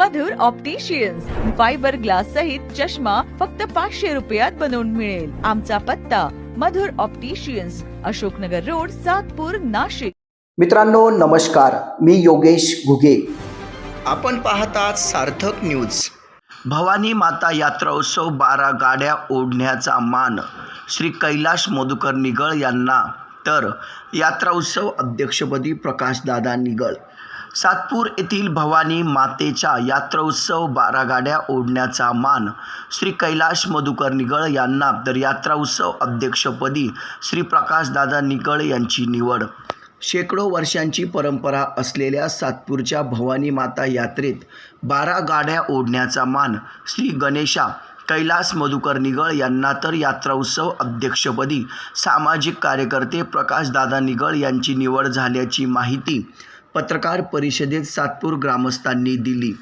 मधुर opticians fibre glass सहित चष्मा फक्त पाचशे रुपयात बनवून मिळेल. आमचा पत्ता मधुर ऑप्टिशियन्स अशोकनगर रोड सातपूर नाशिक. मित्रांनो नमस्कार. मी योगेश घुगे. आपण पाहतात सार्थक न्यूज भवानी माता यात्रा उत्सव बारा गाड्या ओढण्याचा मान. श्री कैलाश मधुकर निगळ यांना. तर यात्रा उत्सव अध्यक्षपदी प्रकाशदादा निगळ. सातपूर येथील भवानी मातेच्या यात्रा उत्सव बारा गाड्या ओढण्याचा मान श्री कैलाश मधुकर निगळ यांना तर यात्रा उत्सव अध्यक्षपदी श्री प्रकाशदादा निगळ यांची निवड. शेकडो वर्षांची परंपरा असलेल्या सातपूरच्या भवानी माता यात्रेत बारा गाड्या ओढण्याचा मान श्री गणेशा कैलास मधुकर निगळ यांना तर यात्राउत्सव अध्यक्षपदी सामाजिक कार्यकर्ते प्रकाशदादा निगळ यांची निवड झाल्याची माहिती पत्रकार परिषदेत सातपूर ग्रामस्थांनी दिली.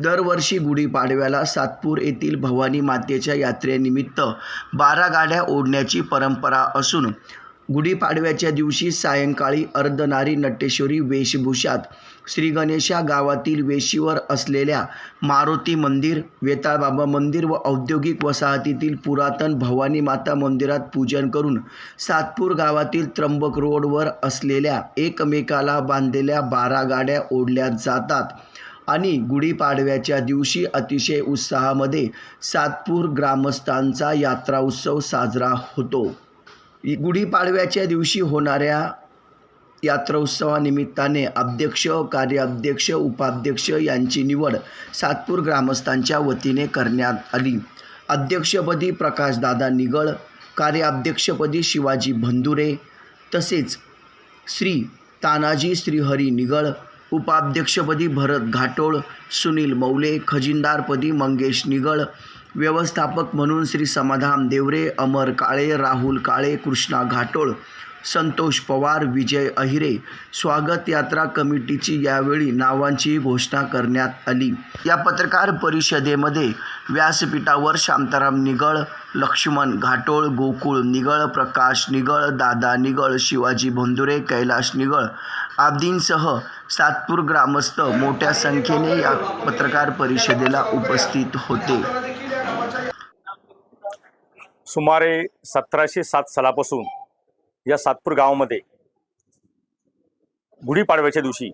दरवर्षी गुढीपाडव्याला सातपूर येथील भवानी मातेच्या यात्रेनिमित्त बारा गाड्या ओढण्याची परंपरा असून गुढीपाडव्याच्या दिवशी सायंकाळी अर्धनारी नटेश्वरी वेशभूषात श्रीगणेशा गावातील वेशीवर असलेल्या मारुती मंदिर वेताळबाबा मंदिर व औद्योगिक वसाहतीतील पुरातन भवानी माता मंदिरात पूजन करून सातपूर गावातील त्र्यंबक रोडवर असलेल्या एकमेकाला बांधलेल्या बारा गाड्या ओढल्या जातात आणि गुढीपाडव्याच्या दिवशी अतिशय उत्साहामध्ये सातपूर ग्रामस्थांचा यात्रा उत्सव साजरा होतो. गुढीपाडव्याच्या दिवशी होणाऱ्या यात्रोत्सवानिमित्ताने अध्यक्ष कार्याध्यक्ष उपाध्यक्ष यांची निवड सातपूर ग्रामस्थांच्या वतीने करण्यात आली. अध्यक्षपदी प्रकाशदादा निगळ कार्याध्यक्षपदी शिवाजी भंदुरे तसेच श्री तानाजी श्रीहरी निगळ उपाध्यक्षपदी भरत घाटोळ सुनील मौले खजिनदारपदी मंगेश निगळ व्यवस्थापक म्हणून श्री समाधान देवरे अमर काळे राहुल काळे कृष्णा घाटोळ संतोष पवार विजय अहिरे स्वागत यात्रा कमिटीची यावेळी नावांची घोषणा करण्यात आली. या पत्रकार परिषदेमध्ये व्यासपीठावर शांताराम निगळ लक्ष्मण घाटोळ गोकुळ निगळ प्रकाश निगळ दादा निगळ शिवाजी भोंदुरे कैलाश निगळ आदींसह सातपूर ग्रामस्थ मोठ्या संख्येने या पत्रकार परिषदेला उपस्थित होते. सुमारे सतराशे सात सालापासून या सातपूर गावामध्ये गुढीपाडव्याच्या दिवशी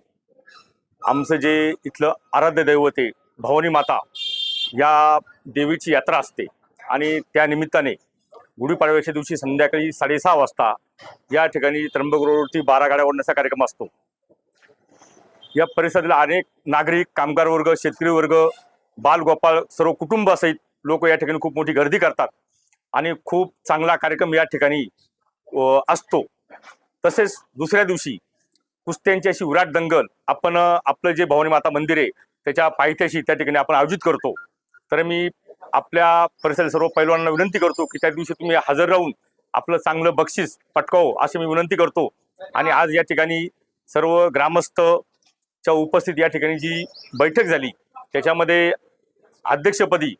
आमचं जे इथलं आराध्य दैवत आहे भवानी माता या देवीची यात्रा असते. आणि त्या निमित्ताने गुढीपाडव्याच्या दिवशी संध्याकाळी साडेसहा वाजता या ठिकाणी त्र्यंबक रोडवरती बारा गाड्या ओढण्याचा कार्यक्रम असतो. या परिसरातला अनेक नागरिक कामगार वर्ग शेतकरी वर्ग बालगोपाळ सर्व कुटुंबासहित लोक या ठिकाणी खूप मोठी गर्दी करतात. आणि खूप चांगला कार्यक्रम या ठिकाणी असतो. तसेच दुसऱ्या दिवशी कुस्त्यांची अशी विराट दंगल आपण आपलं जे भवानी माता मंदिर आहे त्याच्या पायथ्याशी त्या ठिकाणी आपण आयोजित करतो. तर मी आपल्या परिसरातील सर्व पैलवानांना विनंती करतो की त्या दिवशी तुम्ही हजर राहून आपलं चांगलं बक्षीस पटकाव अशी मी विनंती करतो. आणि आज या ठिकाणी सर्व ग्रामस्थच्या उपस्थित या ठिकाणी जी बैठक झाली त्याच्यामध्ये अध्यक्षपदी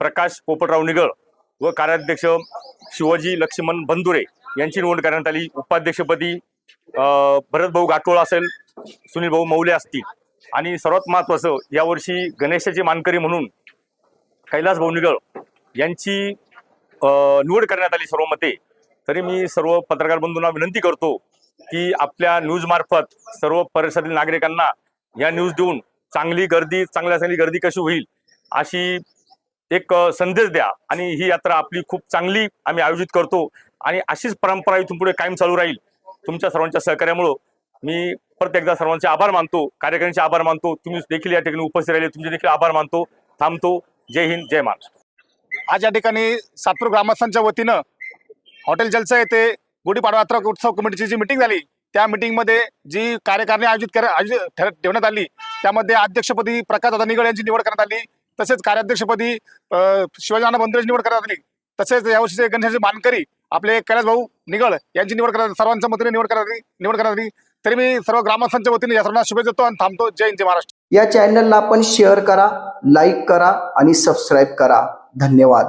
प्रकाश पोपटराव निगळ व कार्याध्यक्ष शिवाजी लक्ष्मण बंधुरे यांची निवड करण्यात आली. उपाध्यक्षपदी अं, भरतभाऊ गाठोळ असेल सुनील भाऊ मौले असतील. आणि सर्वात महत्वाचं यावर्षी गणेशाचे मानकरी म्हणून कैलास भाऊ निगळ यांची निवड करण्यात आली सर्व मते. तरी मी सर्व पत्रकार बंधूंना विनंती करतो की आपल्या न्यूज मार्फत सर्व परिसरातील नागरिकांना या न्यूज देऊन चांगली गर्दी चांगल्या चांगली गर्दी कशी होईल अशी एक संदेश द्या आणि ही यात्रा आपली खूप चांगली आम्ही आयोजित करतो आणि अशीच परंपरा इथून पुढे कायम चालू राहील. तुमच्या सर्वांच्या सहकार्यामुळं मी परत एकदा सर्वांचे आभार मानतो कार्यकर्त्यांचे आभार मानतो तुम्ही देखील या ठिकाणी उपस्थित राहिले तुमचे देखील आभार मानतो थांबतो. जय हिंद जय महाराष्ट्र. आज या ठिकाणी सातपूर ग्रामस्थांच्या वतीनं हॉटेल जलसा येथे गुढीपाडवा यात्रा उत्सव कमिटीची जी मिटिंग झाली त्या मिटिंगमध्ये जी कार्यकारिणी आयोजित कर आयोजित ठेवण्यात आली त्यामध्ये अध्यक्षपदी प्रकाश दादा निगळ यांची निवड करण्यात आली तसेच कार्याध्यक्षपदी अं, शिवाजी निवड करण्यात आली तसेच यावर्षीचे गणेशाचे मानकरी आपले कैलास भाऊ निगळ यांची निवड करण्यात सर्वांच्या मतीने निवड करण्यात आली निवड करण्यात आली तरी मी सर्व ग्रामस्थांच्या वतीने या सर्वांना शुभेच्छा देतो आणि थांबतो. जय हिंद जय महाराष्ट्र. या चॅनलला आपण शेअर करा लाईक करा आणि सबस्क्राईब करा. धन्यवाद.